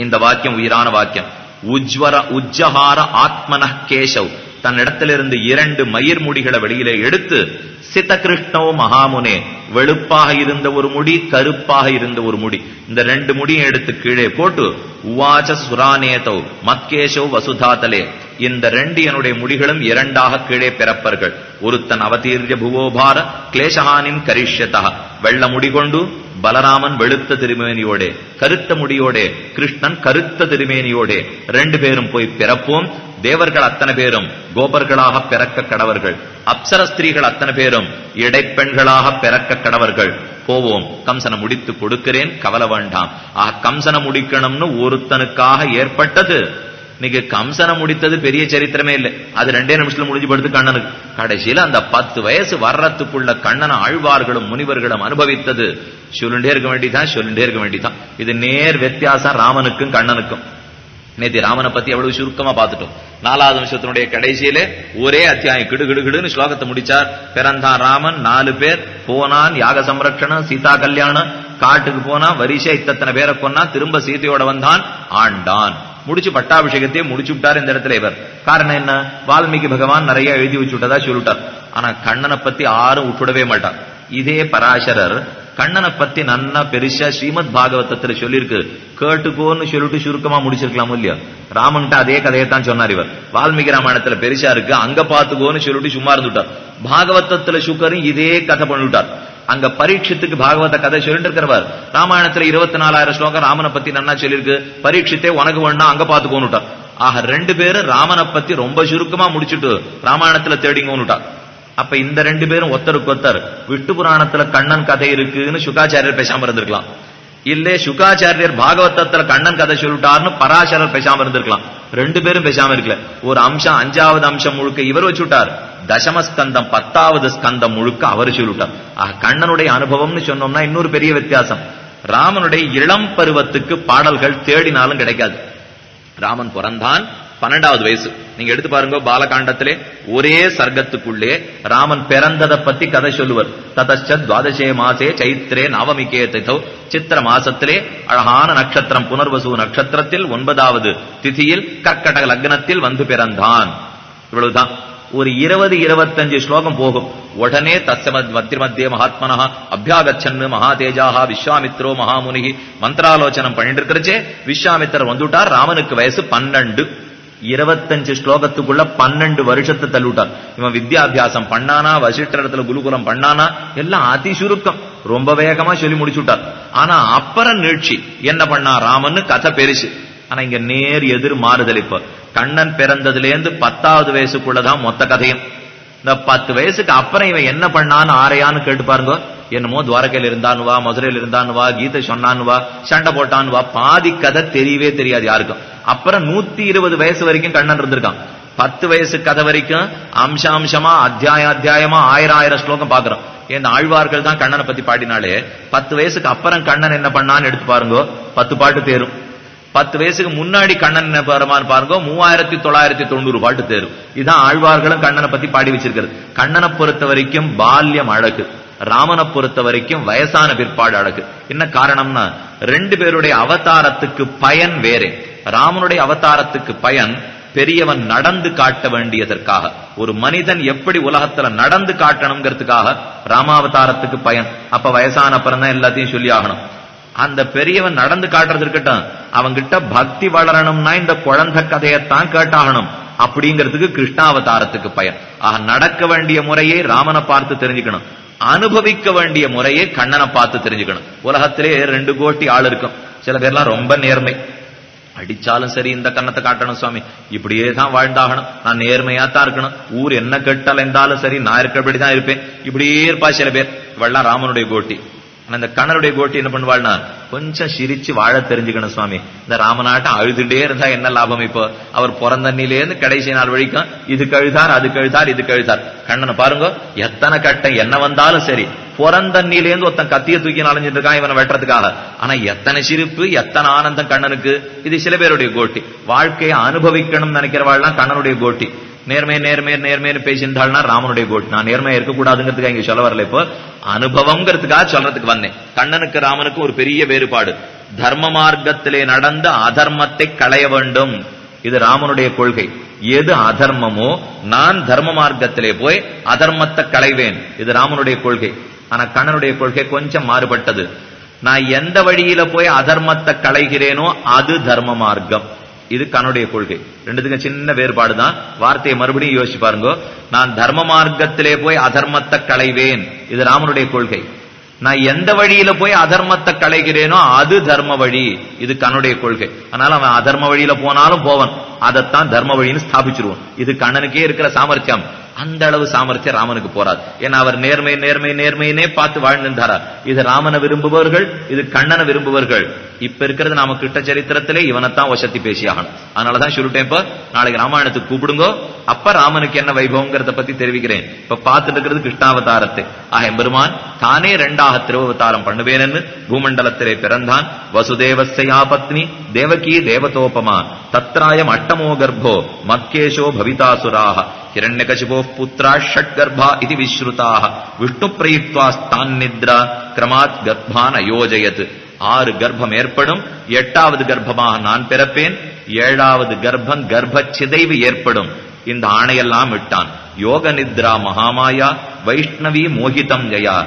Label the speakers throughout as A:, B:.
A: இந்த வாக்கியம் உயிரான வாக்கியம் உஜ்வர உஜ்ஜஹார ஆத்மன கேசவ் தன்னிடத்திலிருந்து இரண்டு மயிர் முடிகளை வெளியிலே எடுத்து சிதகிருஷ்ணோ மகாமுனே வெளுப்பாக இருந்த ஒரு முடி கருப்பாக இருந்த ஒரு முடி. இந்த ரெண்டு முடியும் எடுத்து கீழே போட்டு உவாச்ச சுரானேதோ மத்கேஷோ வசுதாதலே. இந்த ரெண்டு என்னுடைய முடிகளும் இரண்டாக கீழே பிறப்பர்கள். ஒருத்தன் அவதீர்ய புவோபார கிளேசஹானின் கரிஷ்யதா. வெள்ள முடி கொண்டு பலராமன் வெளுத்த திருமேனியோடே கருத்த முடியோடே கிருஷ்ணன் கருத்த திருமேனியோடே ரெண்டு பேரும் போய் பிறப்போம். தேவர்கள் அத்தனை பேரும் கோபர்களாக பிறக்க கடவர்கள். அப்சர ஸ்திரீகள் அத்தனை பேரும் இடைப்பெண்களாக பிறக்க கடவர்கள். போவோம் கம்சனை முடித்து கொடுக்கிறேன் கவலை வேண்டாம். ஆக கம்சனை முடிக்கணும்னு ஒருத்தனுக்காக ஏற்பட்டது. இன்னைக்கு கம்சனை முடித்தது பெரிய சரித்திரமே இல்லை. அது ரெண்டே நிமிஷத்துல முடிஞ்சு படுத்து கண்ணனுக்கு. கடைசியில அந்த பத்து வயசு வர்றதுக்குள்ள கண்ணனை ஆழ்வார்களும் முனிவர்களும் அனுபவித்தது. சொல்லுண்டே இருக்க வேண்டிதான் சொல்லுண்டே இருக்க வேண்டிதான் இது நேர் வித்தியாசம் ராமனுக்கும் கண்ணனுக்கும். நேத்தி ராமனை பத்தி எவ்வளவு சுருக்கமா பார்த்துட்டோம். நாலாவது நிமிஷத்தினுடைய கடைசியிலே ஒரே அத்தியாயம் கிடு ஸ்லோகத்தை முடிச்சார். பிறந்தான் ராமன் நாலு பேர் போனான் யாக சம்ரட்சணம் சீதா கல்யாணம் காட்டுக்கு போனா வரிசை இத்தனை பேரை கொன்னா திரும்ப சீதையோட வந்தான் ஆண்டான். முடிச்சு பட்டாபிஷேகத்தையே முடிச்சு விட்டார் இந்த இடத்துல இவர். காரணம் என்ன? வால்மீகி பகவான் நிறைய எழுதி வச்சு விட்டதா சொல்லிட்டார். ஆனா கண்ணனை பத்தி யாரும் விட்டுடவே மாட்டார். இதே பராசரர் கண்ணனை பத்தி நன்னா பெருசா ஸ்ரீமத் பாகவதத்துல சொல்லியிருக்கு. கேட்டுக்கோன்னு சொல்லிட்டு சுருக்கமா முடிச்சிருக்கலாம் இல்லையா? ராமன்கிட்ட அதே கதையை தான் சொன்னார் இவர். வால்மீகி ராமாயணத்துல பெருசா இருக்கு. அங்க பாத்துக்கோன்னு சொல்லிட்டு சும்மா இருந்துட்டார். பாகவதத்துல சுக்கரும் இதே கதை பண்ணிவிட்டார். அங்க பரீட்சத்துக்கு பாகவத கதை சொல்லிட்டு இருக்கிறவர். ராமாயணத்துல இருபத்தி நாலாயிரம் ஸ்லோகம் ராமனை பத்தி நன்னா சொல்லியிருக்கு. பரீட்சித்தே உனக்கு வேணா அங்க பாத்துக்கோன்னுட்டார் ஆக ரெண்டு பேரும் ராமனை பத்தி ரொம்ப சுருக்கமா முடிச்சுட்டு ராமாயணத்துல தேடிங்கோன்னுட்டார் அப்ப இந்த ரெண்டு பேரும் ஒத்தருக்கு ஒத்தர். விஷ்ணு புராணத்துல கண்ணன் கதை இருக்குன்னு சுகாச்சாரியர் பேசாம இருந்திருக்கலாம். இல்லே சுகாச்சாரியர் பாகவதத்துல கண்ணன் கதை சொல்லிட்டார்னு பராசரர் பேசாம இருந்திருக்கலாம். ரெண்டு பேரும் பேசாம இருக்கல. ஒரு அம்சம் அஞ்சாவது அம்சம் முழுக்க இவர் வச்சுட்டார். தசமஸ்கந்தம் பத்தாவது ஸ்கந்தம் முழுக்க அவர் சொல்லிட்டார். ஆக கண்ணனுடைய அனுபவம்னு சொன்னோம்னா இன்னொரு பெரிய வித்தியாசம். ராமனுடைய இளம் பருவத்துக்கு பாடல்கள் தேடினாலும் கிடைக்காது. ராமன் பிறந்தான் பன்னெண்டாவது வயசு. நீங்க எடுத்து பாருங்க பாலகாண்டத்திலே ஒரே சர்க்கத்துக்குள்ளே ராமன் பிறந்ததை பத்தி கதை சொல்லுவர். ததச்ச துவாதசே மாசே சைத்ரே நவமிகே திதோ. சித்திர மாசத்திலே அழகான நட்சத்திரம் புனர்வசு நட்சத்திரத்தில் ஒன்பதாவது திதியில் கர்க்கடக லக்னத்தில் வந்து பிறந்தான். இவ்வளவுதான். ஒரு இருபது இருபத்தஞ்சு ஸ்லோகம் போகும். உடனே தஸ்ய மத்திய மகாத்மனா அபியாகச்சன்னு மகாதேஜாஹா விஸ்வாமித்ரோ மகாமுனி மந்திராலோச்சனம் பண்ணிட்டு இருக்கிறச்சே விஸ்வாமித்திரர் வந்துட்டார். ராமனுக்கு வயசு பன்னெண்டு. இருபத்தஞ்சு ஸ்லோகத்துக்குள்ள பன்னெண்டு வருஷத்தை தள்ளிவிட்டார் இவன் வித்யாபியாசம் பண்ணானா வசிஷ்டரத்துல குருகுலம் பண்ணானா எல்லாம் அதி சுருக்கம் ரொம்ப வேகமா சொல்லி முடிச்சுட்டார் ஆனா அப்புறம் நீட்சி என்ன பண்ணா ராமன்னு கதை பெருசு. ஆனா இங்க நேர் எதிர் மாறுதல் இப்ப. கண்ணன் பிறந்ததுலேருந்து பத்தாவது வயசுக்குள்ளதான் மொத்த கதையும். இந்த பத்து வயசுக்கு அப்புறம் இவன் என்ன பண்ணான்னு ஆரையான்னு கேட்டு பாருங்க. என்னமோ துவாரகையில் இருந்தான்னு வா மதுரையில் இருந்தான்னு வா கீதை சொன்னான் வா சண்டை போட்டான்னு வா பாதி கதை தெரியவே தெரியாது யாருக்கும். அப்புறம் நூத்தி இருபது வயசு வரைக்கும் கண்ணன் இருந்திருக்கான். பத்து வயசு கதை வரைக்கும் அம்ச அம்சமா அத்தியாய அத்தியாயமா ஆயிரம் ஆயிரம் ஸ்லோகம் பாக்குறோம் இந்த ஆழ்வார்கள் தான் கண்ணனை பத்தி பாடினாலே பத்து வயசுக்கு அப்புறம் கண்ணன் என்ன பண்ணான்னு எடுத்து பாருங்க பத்து பாட்டு தேரும். பத்து வயசுக்கு முன்னாடி கண்ணன் என்ன பாருமான்னு பாருங்க மூவாயிரத்தி தொள்ளாயிரத்தி தொண்ணூறு பாட்டு தேரும். இதான் ஆழ்வார்களும் கண்ணனை பத்தி பாடி வச்சிருக்கிறது. கண்ணனை பொறுத்த வரைக்கும் பால்யம் அழகு. ராமனை பொறுத்த வரைக்கும் வயசான பிற்பாடு அழகு. என்ன காரணம்னா ரெண்டு பேருடைய அவதாரத்துக்கு பயன் வேறே. ராமனுடைய அவதாரத்துக்கு பயன் பெரியவன் நடந்து காட்ட வேண்டியதற்காக. ஒரு மனிதன் எப்படி உலகத்துல நடந்து காட்டணுங்கிறதுக்காக ராமாவதாரத்துக்கு பயன். அப்ப வயசான அப்புறம் எல்லாத்தையும் சொல்லி ஆகணும். அந்த பெரியவன் நடந்து காட்டுறது இருக்கட்டும் அவங்கிட்ட பக்தி வளரணும்னா இந்த குழந்தை கதையத்தான் கேட்டாகணும். அப்படிங்கிறதுக்கு கிருஷ்ணாவதாரத்துக்கு பயன். ஆக நடக்க வேண்டிய முறையை ராமனை பார்த்து தெரிஞ்சுக்கணும். அனுபவிக்க வேண்டிய முறையை கண்ணனை பார்த்து தெரிஞ்சுக்கணும். உலகத்திலே ரெண்டு கோட்டி ஆள் இருக்கும். சில பேர்லாம் ரொம்ப நேர்மை. அடிச்சாலும் சரி இந்த கண்ணத்தை காட்டணும் சுவாமி. இப்படியே தான் வாழ்ந்தாகணும். நான் நேர்மையா தான் இருக்கணும். ஊர் என்ன கெட்டல் இருந்தாலும் சரி நான் இருக்கிறபடி தான் இருப்பேன். இப்படியே இருப்பா சில பேர். இவெல்லாம் ராமனுடைய கோட்டி. அந்த இந்த கண்ணனுடைய கோட்டி என்ன பண்ணுவாள்னா கொஞ்சம் சிரிச்சு வாழ தெரிஞ்சுக்கணும் சுவாமி. இந்த ராமநாட்டம் அழுதுட்டே இருந்தா என்ன லாபம் இப்போ? அவர் பிறந்தண்ணிலேருந்து கடைசி நாள் வரைக்கும் இது கழுதார் அது கழுதார் இது கழுதார். கண்ணனை பாருங்க எத்தனை கட்டம் என்ன வந்தாலும் சரி. பிறந்தண்ணிலேருந்து ஒருத்தன் கத்திய தூக்கி நலைஞ்சிட்டு இருக்கான் இவனை வெட்டுறதுக்காக. ஆனா எத்தனை சிரிப்பு எத்தனை ஆனந்தம் கண்ணனுக்கு. இது சில பேருடைய கோட்டி. வாழ்க்கையை அனுபவிக்கணும்னு நினைக்கிறவாள்லாம் கண்ணனுடைய கோட்டி. நேர்மை நேர்மை நேர்மைன்னு பேசியிருந்தாள்னா ராமனுடைய கோட். நான் நேர்மையா இருக்கக்கூடாதுங்கிறதுக்காக இங்க சொல்ல வரல இப்போ. அனுபவம்ங்கிறதுக்காக சொல்றதுக்கு வந்தேன். கண்ணனுக்கு ராமனுக்கு ஒரு பெரிய வேறுபாடு. தர்ம மார்க்கத்திலே நடந்த அதர்மத்தை களைய வேண்டும். இது ராமனுடைய கொள்கை. எது அதர்மமோ நான் தர்ம மார்க்கத்திலே போய் அதர்மத்தை களைவேன். இது ராமனுடைய கொள்கை. ஆனா கண்ணனுடைய கொள்கை கொஞ்சம் மாறுபட்டது. நான் எந்த வழியில போய் அதர்மத்தை களைகிறேனோ அது தர்ம மார்க்கம். இது கண்ணுடைய கொள்கை. ரெண்டுத்துக்கும் சின்ன வேறுபாடு தான் வார்த்தையை மறுபடியும் யோசிச்சு பாருங்க. நான் தர்ம மார்க்கத்திலே போய் அதர்மத்தை களைவேன். இது ராமனுடைய கொள்கை. நான் எந்த வழியில போய் அதர்மத்தை களைகிறேனோ அது தர்ம வழி. இது கண்ணுடைய கொள்கை. அதனால அவன் அதர்ம வழியில போனாலும் போவன். அதைத்தான் தர்ம வழின்னு ஸ்தாபிச்சிருவான். இது கண்ணனுக்கே இருக்கிற சாமர்த்தியம். அந்த அளவு சாமர்த்தியம் ராமனுக்கு போறாது. ஏன்னா அவர் நேர்மை நேர்மை நேர்மையினே பார்த்து வாழ்ந்திருந்தாரா இது ராமனை விரும்புபவர்கள் இது கண்ணனை விரும்புபவர்கள். இப்ப இருக்கிறது நாம கிட்ட சரித்திரத்திலே இவனைத்தான் வசத்தி பேசியாகணும். அதனாலதான் சொல்லிட்டேன் இப்ப நாளைக்கு ராமாயணத்துக்கு கூப்பிடுங்கோ. அப்ப ராமனுக்கு என்ன வைபவங்கிறத பத்தி தெரிவிக்கிறேன். இப்ப பார்த்துட்டு இருக்கிறது கிருஷ்ணாவதாரத்தை. ஆக பெருமான் தானே ரெண்டாக திருவவதாரம் பண்ணுவேன்னு பூமண்டலத்திலே பிறந்தான். வசுதேவஸ்யா பத்னி தேவகி தேவதோபமா. தத்ராயம் அட்டமோ கர்ப்போ மத்கேஷோ பவிதாசுராக. हिरण्यकशिपो पुत्रा षट्गर्भा इति विश्रुताः விஷ்ணுப்பிரயுக்வாஸ்தான் நித்ரா கிரமாத் கர்ப்பான் அயோஜயத் ஆறு கர்ப்பம் ஏற்படும் எட்டாவது கர்ப்பமாக நான் பிறப்பேன் ஏழாவது கர்ப்பம் கர்ப்ப சிதைவு ஏற்படும் இந்த ஆணையெல்லாம் விட்டான் யோக நித்ரா மகாமாயா வைஷ்ணவி மோகிதம் ஜயா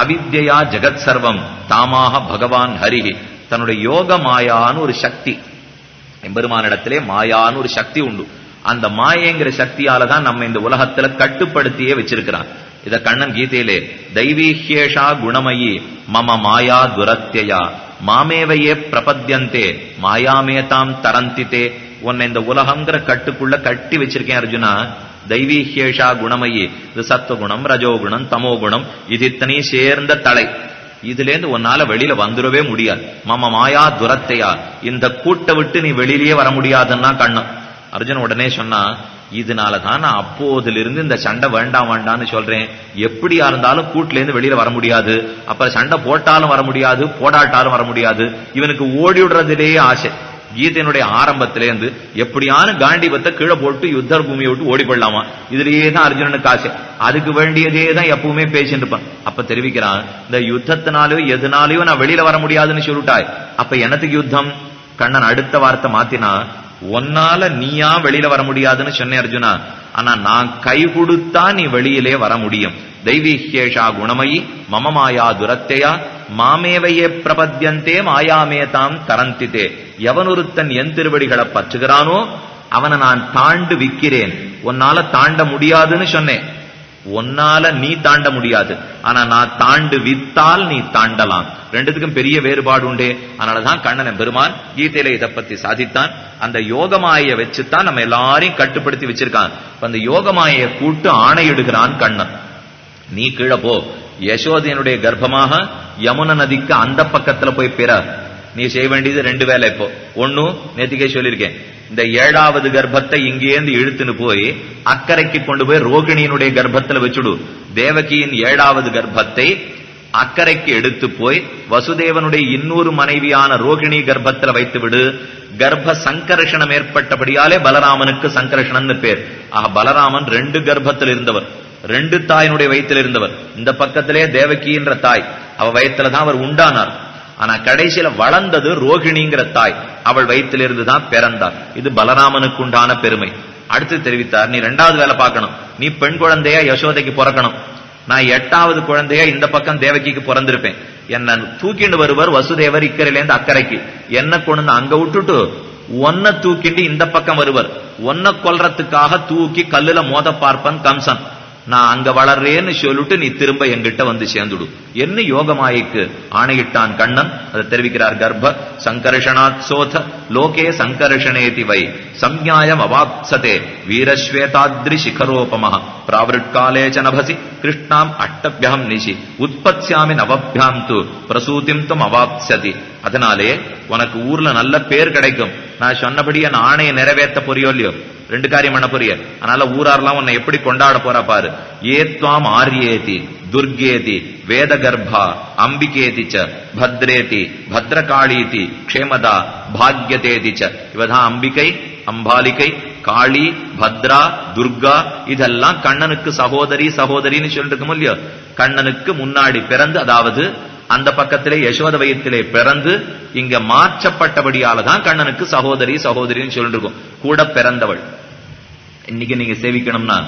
A: அவித்யா ஜெகத் சர்வம் தாமாக பகவான் ஹரிஹி தன்னுடைய யோக மாயான்னு ஒரு சக்தி எம்பெருமானிடத்திலே மாயான்னு ஒரு சக்தி உண்டு அந்த மாயைங்கிற சக்தியால தான் நம்ம இந்த உலகத்துல கட்டுப்படுத்தியே வச்சிருக்கிறான் இத கண்ணன் கீதையிலே தெய்வீஹேஷா குணமயி மம மாயா துரத்தியா மாமேவையே பிரபத்யந்தே மாயாமேதாம் தரந்தித்தே. உன்னை இந்த உலகங்கிற கட்டுக்குள்ள கட்டி வச்சிருக்கேன் அர்ஜுனா. தெய்வீஹேஷா குணமயி இது சத்துவகுணம் ரஜோகுணம் தமோகுணம் இது இத்தனையும் சேர்ந்த தலை. இதுல இருந்து உன்னால வெளியில வந்துடவே முடியாது. மம மாயா துரத்தையா இந்த கூட்டை விட்டு நீ வெளியிலேயே வர முடியாதுன்னா கண்ணன். அர்ஜுன் உடனே சொன்னா இதனால தான் நான் அப்போதிலிருந்து இந்த சண்டை வேண்டாம் வேண்டாம்னு சொல்றேன். எப்படியா இருந்தாலும் கூட்டுல இருந்து வெளியில வர முடியாது. அப்புறம் சண்டை போட்டாலும் வர முடியாது போடாட்டாலும் வர முடியாது. இவனுக்கு ஓடி விடுறதுலேயே ஆசை. கீதையினுடைய ஆரம்பத்திலேருந்து எப்படியான காண்டிபத்தை கீழே போட்டு யுத்த பூமியை விட்டு ஓடிப்படலாமா? இதுலயே தான் அர்ஜுனனுக்கு ஆசை. அதுக்கு வேண்டியதே தான் எப்பவுமே பேசிட்டு இருப்பான். அப்ப தெரிவிக்கிறான் இந்த யுத்தத்தினாலயோ எதுனாலயோ நான் வெளியில வர முடியாதுன்னு சொல்லிட்டாய். அப்ப எனக்கு யுத்தம்? கண்ணன் அடுத்த வார்த்தை மாத்தினா உன்னால நீயா வெளியில வர முடியாதுன்னு சொன்னேன் அர்ஜுனா. ஆனா நான் கை கொடுத்தா நீ வெளியிலே வர முடியும். தெய்வீஹேஷா குணமயி மம மாயா துரத்தையா மாமேவையே பிரபத்யந்தே மாயாமேதாம் தரந்தித்தே எவனொருத்தன் என் திருவடிகளை பற்றுகிறானோ அவனை நான் தாண்டு விக்கிறேன் உன்னால தாண்ட முடியாதுன்னு சொன்னேன். உன்னால நீ தாண்ட முடியாது. ஆனா நான் தாண்டு வித்தால் நீ தாண்டலாம். ரெண்டுத்துக்கும் பெரிய வேறுபாடு உண்டே. அதனாலதான் கண்ணன் பெருமான் கீதையில இதை பத்தி சாதித்தான். அந்த யோகமாயை வச்சுத்தான் நம்ம எல்லாரையும் கட்டுப்படுத்தி வச்சிருக்கான். அந்த யோகமாயை கூட்டு ஆணையிடுகிறான் கண்ணன். நீ கீழே போ. யசோதையனுடைய கர்ப்பமாக யமுன நதிக்கு அந்த பக்கத்துல போய் பிற நீ செய்ய வேண்டியது ரெண்டு வேலை இப்போ. ஒன்னு நேத்திக்கே சொல்லியிருக்கேன். இந்த ஏழாவது கர்ப்பத்தை இங்கேந்து இழுத்துன்னு போய் அக்கறைக்கு கொண்டு போய் ரோகிணியினுடைய கர்ப்பத்துல வச்சுடு. தேவகியின் ஏழாவது கர்ப்பத்தை அக்கறைக்கு எடுத்து போய் வசுதேவனுடைய இன்னொரு மனைவியான ரோகிணி கர்ப்பத்துல வைத்து விடு. கர்ப்ப சங்கர்ஷணம் ஏற்பட்டபடியாலே பலராமனுக்கு சங்கர்ஷணம்னு பேர். ஆக பலராமன் ரெண்டு கர்ப்பத்தில் இருந்தவர். ரெண்டு தாயினுடைய வயிற்றில் இருந்தவர். இந்த பக்கத்திலே தேவகின்ற தாய். அவ வயத்துல தான் அவர் உண்டானார். ஆனா கடைசியில வளர்ந்தது ரோகிணிங்கிற தாய். அவள் வயிற்றிலிருந்து தான் பிறந்தார் இது பலராமனுக்கு உண்டான பெருமை. அடுத்து தெரிவித்தார் நீ ரெண்டாவது வேலை பார்க்கணும். நீ பெண் குழந்தையா யசோதைக்கு பிறக்கணும். நான் எட்டாவது குழந்தையா இந்த பக்கம் தேவகிக்கு பிறந்திருப்பேன். என்ன தூக்கிண்டு வருவர் வசுதேவர் இக்கரையிலேருந்து அக்கறைக்கு என்ன கொண்டு அங்க விட்டுட்டு ஒன்ன தூக்கிண்டு இந்த பக்கம் வருவர். ஒன்ன கொல்றதுக்காக தூக்கி கல்லுல மோத பார்ப்பன் கம்சன். நான் அங்க வளர்றேன்னு சொல்லிட்டு நீ திரும்ப எங்கிட்ட வந்து சேர்ந்துடு. என்ன யோகமாய்க்கு? ஆணையிட்டான் கண்ணன் அதை தெரிவிக்கிறார் கர்ப்ப சங்கர்ஷனாத் சோத லோகே சங்கர்ஷனேதி வை சம்ஞாயம் அவாப்சதே வீரஸ்வேதாத்ரி சிகரோபம பிராவிருட்காலே ச நபசி கிருஷ்ணாம் அட்டபியம் நிஷி உற்பத்தியாமி நவபியாம் து பிரசூதிம் தும் அவாப்சதி. அதனாலே உனக்கு ஊர்ல நல்ல பேர் கிடைக்கும். நான் சொன்னபடி என் ஆணையை நிறைவேற்ற போறியோ இல்லையோ? ரெண்டு காரியம் பண்ண போறிய. அதனால ஊரார்லாம் உன்னை எப்படி கொண்டாட போறா பாரு. ஏத்வாம் ஆரியேதி துர்கேதி வேத கர்ப்பா அம்பிகேதி ச பத்ரேதி பத்ரகாளீதி க்ஷேமதா பாக்யதேதி ச. இவதான் அம்பிகை அம்பாலிகை காளி பத்ரா துர்கா இதெல்லாம் கண்ணனுக்கு சகோதரி சகோதரின்னு சொல்லிட்டு இருக்கோம் இல்லையோ? கண்ணனுக்கு முன்னாடி பிறந்து அதாவது அந்த பக்கத்திலே யசோத வயத்திலே பிறந்து இங்க மாற்றப்பட்டபடியால தான் கண்ணனுக்கு சகோதரி சகோதரின்னு சொல்லிட்டு இருக்கும். கூட பிறந்தவள். இன்னைக்கு நீங்க சேவிக்கணும்னா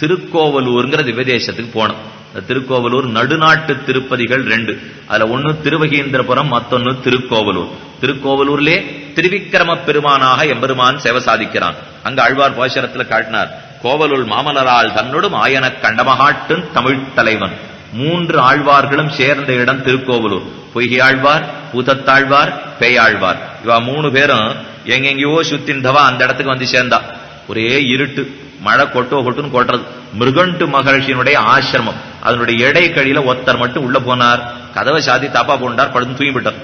A: திருக்கோவலூர்ங்கிற விதேசத்துக்கு போனோம் திருக்கோவலூர் நடுநாட்டு திருப்பதிகள் ரெண்டு. அதுல ஒண்ணு திருவகீந்திரபுரம் மத்தொன்னு திருக்கோவலூர். திருக்கோவலூர்லே திருவிக்கிரம பெருமானாக எம்பெருமான் சேவை சாதிக்கிறான். அங்க ஆழ்வார் பாசுரத்துல காட்டினார் கோவலூர் மாமலரால் தன்னோடும் ஆயன கண்டமகாட்டும் தமிழ் தலைவன். மூன்று ஆழ்வார்களும் சேர்ந்த இடம் திருக்கோவலூர். பொய்கையாழ்வார் பூதத்தாழ்வார் பேயாழ்வார். இவா மூணு பேரும் எங்கெங்கயோ சுத்தின்றவா அந்த இடத்துக்கு வந்து சேர்ந்தா. ஒரே இருட்டு மழை கொட்டோ கொட்டுன்னு கொட்டுறது. மிருகண்டு மகர்ஷியினுடைய ஆசிரமம். அதனுடைய எடை கழியில ஒருத்தர் மட்டும் உள்ள போனார். கதவை சாதி தாப்பா போண்டார் படுத்து தூங்கிவிட்டார்.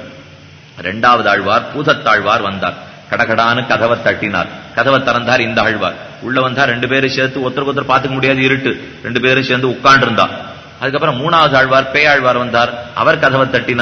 A: இரண்டாவது ஆழ்வார் பூதத்தாழ்வார் வந்தார். கடகடான்னு கதவை தட்டினார். கதவை திறந்தார் இந்த ஆழ்வார். உள்ள வந்தார் ரெண்டு பேரும் சேர்த்து ஒருத்தருக்கு ஒருத்தர் பார்த்துக்க முடியாது இருட்டு. ரெண்டு பேரும் சேர்ந்து உட்கார்ந்து இருந்தா அதுக்கப்புறம் மூணாவது ஆழ்வார் பேயாழ்வார் வந்தார். அவர் கதவை தட்டினார்.